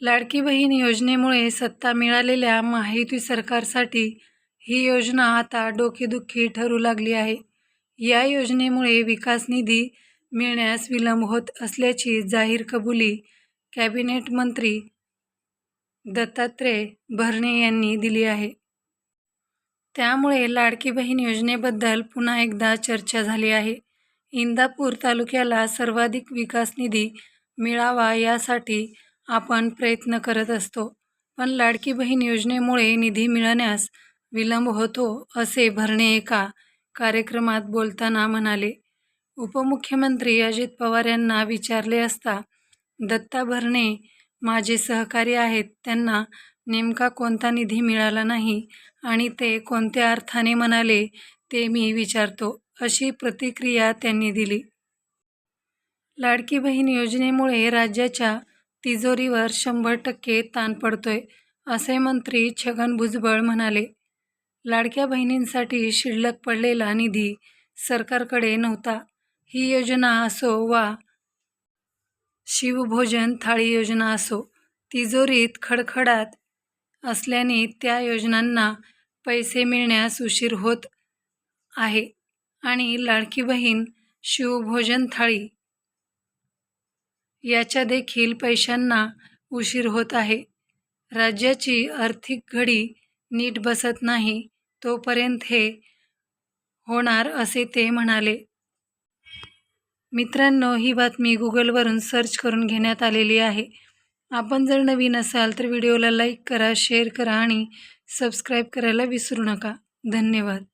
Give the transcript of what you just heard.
लाडकी बहीण योजनेमुळे सत्ता मिळालेल्या महायुती सरकारसाठी ही योजना आता डोकेदुखी ठरू लागली आहे. या योजनेमुळे विकास निधी मिळण्यास विलंब होत असल्याची जाहीर कबुली कॅबिनेट मंत्री दत्तात्रय भरणे यांनी दिली आहे. त्यामुळे लाडकी बहीण योजनेबद्दल पुन्हा एकदा चर्चा झाली आहे. इंदापूर तालुक्याला सर्वाधिक विकास निधी मिळावा यासाठी आपण प्रयत्न करत असतो. पण लाडकी बहीण योजनेमुळे निधी मिळण्यास विलंब होतो असे भरणे एका कार्यक्रमात बोलताना म्हणाले. उपमुख्यमंत्री अजित पवार यांना विचारले असता दत्ता भरणे माझे सहकारी आहेत त्यांना नेमका कोणता निधी मिळाला नाही आणि ते कोणत्या अर्थाने म्हणाले ते मी विचारतो अशी प्रतिक्रिया त्यांनी दिली. लाडकी बहीण योजनेमुळे राज्याच्या तिजोरीवर शंभर टक्के ताण पडतोय असे मंत्री छगन भुजबळ म्हणाले. लाडक्या बहिणींसाठी शिल्लक पडलेला निधी सरकारकडे नव्हता. ही योजना असो वा शिवभोजन थाळी योजना असो तिजोरीत खडखडात असल्याने त्या योजनांना पैसे मिळण्यास उशीर होत आहे. आणि लाडकी बहीण शिवभोजन थाळी याच्या देखील पैशांना उशीर होत आहे. राज्याची आर्थिक घडी नीट बसत नाही तोपर्यंत हे होणार असे ते म्हणाले. मित्रांनो ही बातमी गुगलवरून सर्च करून घेण्यात आलेली आहे. आपण जर नवीन असाल तर व्हिडिओला लाईक करा शेअर करा आणि सबस्क्राईब करायला विसरू नका. धन्यवाद.